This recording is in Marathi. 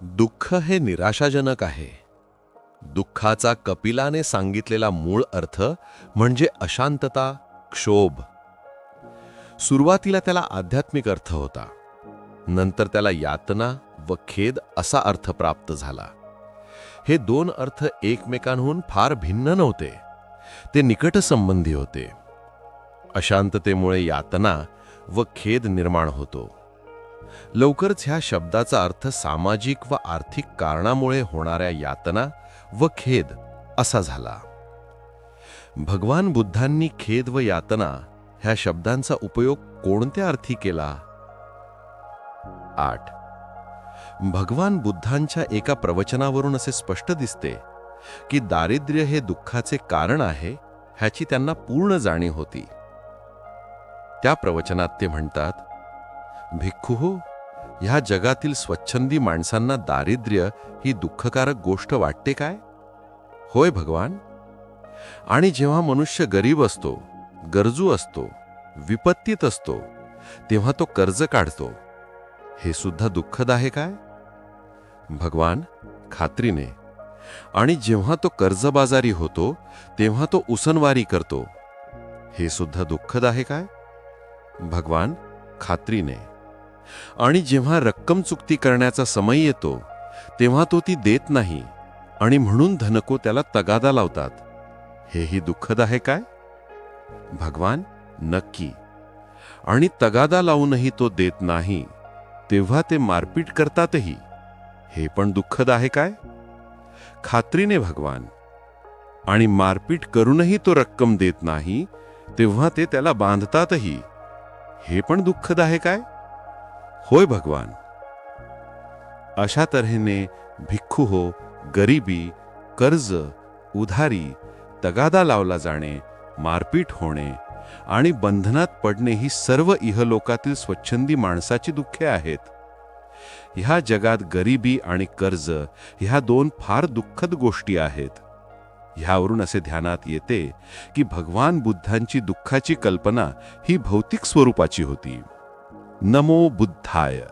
दुःख हे निराशाजनक आहे. दुःखाचा कपिलाने सांगितलेला मूळ अर्थ म्हणजे अशांतता क्षोभ. सुरुवातीला त्याला आध्यात्मिक अर्थ होता. नंतर त्याला यातना व खेद असा अर्थ प्राप्त झाला. हे दोन अर्थ एकमेकांहून फार भिन्न नव्हते. ते निकट संबंधी होते. अशांततेमुळे यातना व खेद निर्माण होतो. लवकरच ह्या शब्दाचा अर्थ सामाजिक व आर्थिक कारणामुळे होणाऱ्या यातना व खेद असा झाला. भगवान बुद्धांनी खेद व यातना ह्या शब्दांचा उपयोग कोणत्या अर्थी केला? आठ. भगवान बुद्धांच्या एका प्रवचनावरून असे स्पष्ट दिसते की दारिद्र्य हे दुःखाचे कारण आहे ह्याची त्यांना पूर्ण जाणीव होती. त्या प्रवचनात ते म्हणतात भिक्खू हो. ह्या जगातील स्वच्छंदी माणसांना दारिद्र्य ही दुःखकारक गोष्ट वाटते काय? होय भगवान. आणि जेव्हा मनुष्य गरीब असतो गरजू असतो विपत्तीत असतो तेव्हा तो कर्ज काढतो. हे सुद्धा दुःखद आहे काय? भगवान खात्रीने. आणि जेव्हा तो कर्जबाजारी होतो तेव्हा तो उसनवारी करतो. हे सुद्धा दुःखद आहे काय? भगवान खात्रीने. आणि जेव्हा रक्कम चुकती करण्याचा समय येतो तेव्हा तो ती देत नाही आणि म्हणून धनको त्याला तगादा लावतात. हेही दुःखद आहे काय? भगवान नक्की. आणि तगादा लावूनही तो देत नाही तेव्हा ते मारपीट करतातही. हे पण दुःखद आहे काय? खात्रीने भगवान. आणि मारपीट करूनही तो रक्कम देत नाही तेव्हा ते त्याला बांधतातही. हे पण दुःखद आहे काय? होय भगवान. अशा तऱ्हेने भिक्खू हो गरिबी कर्ज उधारी तगादा लावला जाणे मारपीट होणे आणि बंधनात पडणे ही सर्व इहलोकातील स्वच्छंदी माणसाची दुःखे आहेत. ह्या जगात गरिबी आणि कर्ज ह्या दोन फार दुःखद गोष्टी आहेत. ह्यावरून असे ध्यानात येते की भगवान बुद्धांची दुःखाची कल्पना ही भौतिक स्वरूपाची होती. નમો બુદ્ધાય